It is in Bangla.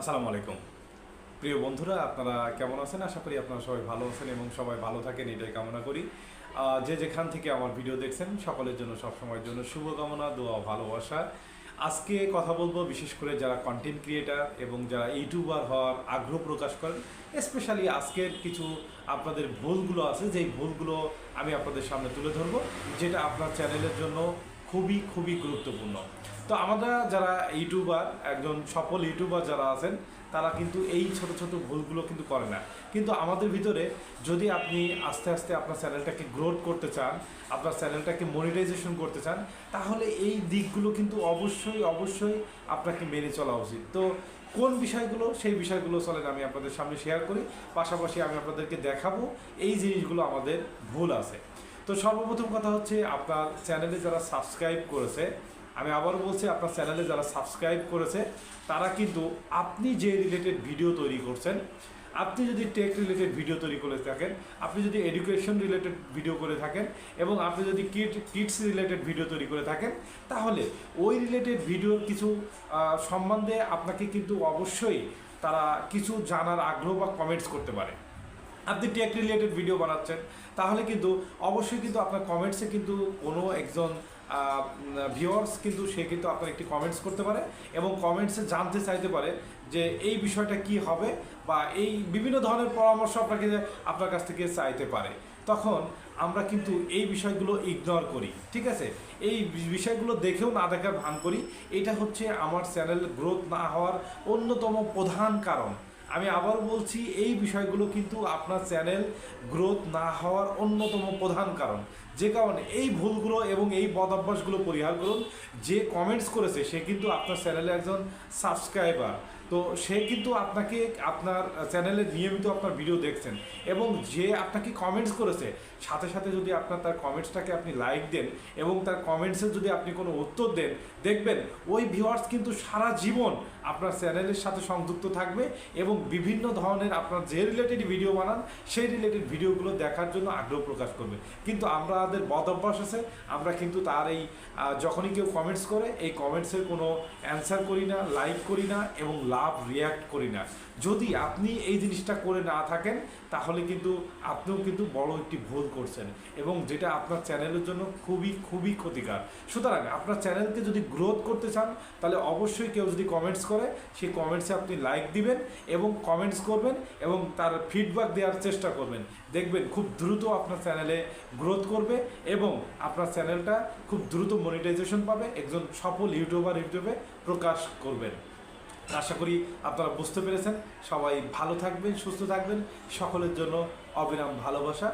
আসসালামু আলাইকুম। প্রিয় বন্ধুরা, আপনারা কেমন আছেন? আশা করি আপনারা সবাই ভালো আছেন এবং সবাই ভালো থাকেন, এটাই কামনা করি। যে যেখান থেকে আমার ভিডিও দেখছেন, সকলের জন্য, সবসময়ের জন্য শুভকামনা, দোয়া, ভালোবাসা। আজকে কথা বলব বিশেষ করে যারা কন্টেন্ট ক্রিয়েটার এবং যারা ইউটিউবার হওয়ার আগ্রহ প্রকাশ করেন স্পেশালি আজকের কিছু আপনাদের ভুলগুলো আছে, যেই ভুলগুলো আমি আপনাদের সামনে তুলে ধরবো, যেটা আপনার চ্যানেলের জন্য খুবই খুবই গুরুত্বপূর্ণ। তো আমরা যারা ইউটিউবার, একজন সফল ইউটিউবার যারা আছেন, তারা কিন্তু এই ছোট ছোট ভুলগুলো কিন্তু করে না। কিন্তু আমাদের ভিতরে যদি আপনি আস্তে আস্তে আপনার চ্যানেলটাকে গ্রোথ করতে চান, আপনার চ্যানেলটাকে মনিটাইজেশন করতে চান, তাহলে এই দিকগুলো কিন্তু অবশ্যই অবশ্যই আপনাকে মেনে চলা উচিত। তো কোন বিষয়গুলো, সেই বিষয়গুলো চলেন, আমি আপনাদের সামনে শেয়ার করি। পাশাপাশি আমি আপনাদেরকে দেখাবো, এই জিনিসগুলো আমাদের ভুল আছে। তো সর্বপ্রথম কথা হচ্ছে আপনার চ্যানেলে যারা সাবস্ক্রাইব করেছে, আমি আবারও বলছি, আপনার চ্যানেলে যারা সাবস্ক্রাইব করেছে, তারা কিন্তু আপনি যে রিলেটেড ভিডিও তৈরি করছেন, আপনি যদি টেক রিলেটেড ভিডিও তৈরি করে থাকেন, আপনি যদি এডুকেশন রিলেটেড ভিডিও করে থাকেন এবং আপনি যদি কিড কিডস রিলেটেড ভিডিও তৈরি করে থাকেন, তাহলে ওই রিলেটেড ভিডিওর কিছু সম্বন্ধে আপনাকে কিন্তু অবশ্যই তারা কিছু জানার আগ্রহ বা কমেন্টস করতে পারে। আপনি টেক রিলেটেড ভিডিও বানাচ্ছেন, তাহলে কিন্তু অবশ্যই কিন্তু আপনার কমেন্টসে কিন্তু কোনো একজন ভিউয়ার্স কিন্তু সে কিন্তু আপনার একটি কমেন্টস করতে পারে এবং কমেন্টসে জানতে চাইতে পারে যে এই বিষয়টা কি হবে বা এই বিভিন্ন ধরনের পরামর্শ আপনাকে, আপনার কাছ থেকে চাইতে পারে। তখন আমরা কিন্তু এই বিষয়গুলো ইগনোর করি, ঠিক আছে? এই বিষয়গুলো দেখেও না দেখার ভান করি। এটা হচ্ছে আমার চ্যানেল গ্রোথ না হওয়ার অন্যতম প্রধান কারণ। আমি আবার বলছি এই বিষয়গুলো কিন্তু আপনার চ্যানেল গ্রোথ না হওয়ার অন্যতম প্রধান কারণ। যে কারণে এই ভুলগুলো এবং এই বদ অভ্যাসগুলো পরিহার করুন। যে কমেন্টস করেছে, সে কিন্তু আপনার চ্যানেলে একজন সাবস্ক্রাইবার তো সে কিন্তু আপনাকে আপনার চ্যানেলে নিয়মিত আপনার ভিডিও দেখছেন এবং যে আপনাকে কমেন্টস করেছে, সাথে সাথে যদি আপনার তার কমেন্টসটাকে আপনি লাইক দেন এবং তার কমেন্টসে যদি আপনি কোনো উত্তর দেন, দেখবেন ওই ভিউয়ার্স কিন্তু সারা জীবন আপনার চ্যানেলের সাথে সংযুক্ত থাকবে এবং বিভিন্ন ধরনের আপনার যে রিলেটেড ভিডিও বানান, সেই রিলেটেড ভিডিওগুলো দেখার জন্য আগ্রহ প্রকাশ করবে। কিন্তু আমরা আমাদের বদ অভ্যাস আছে, আমরা কিন্তু তার এই যখনই কেউ কমেন্টস করে, এই কমেন্টসের কোনো অ্যান্সার করি না লাইক করি না এবং লাভ রিয়াক্ট করি না। যদি আপনি এই জিনিসটা করে না থাকেন, তাহলে কিন্তু আপনিও কিন্তু বড় একটি ভুল করছেন এবং যেটা আপনার চ্যানেলের জন্য খুবই খুবই ক্ষতিকার সুতরাং আপনার চ্যানেলকে যদি গ্রোথ করতে চান, তাহলে অবশ্যই কেউ যদি কমেন্টস করে সেই কমেন্টসে আপনি লাইক দিবেন এবং কমেন্টস করবেন এবং তার ফিডব্যাক দেওয়ার চেষ্টা করবেন। দেখবেন খুব দ্রুত আপনার চ্যানেলে গ্রোথ করবে এবং আপনার চ্যানেলটা খুব দ্রুত মনিটাইজেশন পাবে। একজন সফল ইউটিউবার ইউটিউবে প্রকাশ করবেন। আশা করি আপনারা বুঝতে পেরেছেন। সবাই ভালো থাকবেন, সুস্থ থাকবেন। সকলের জন্য অবিরাম ভালোবাসা।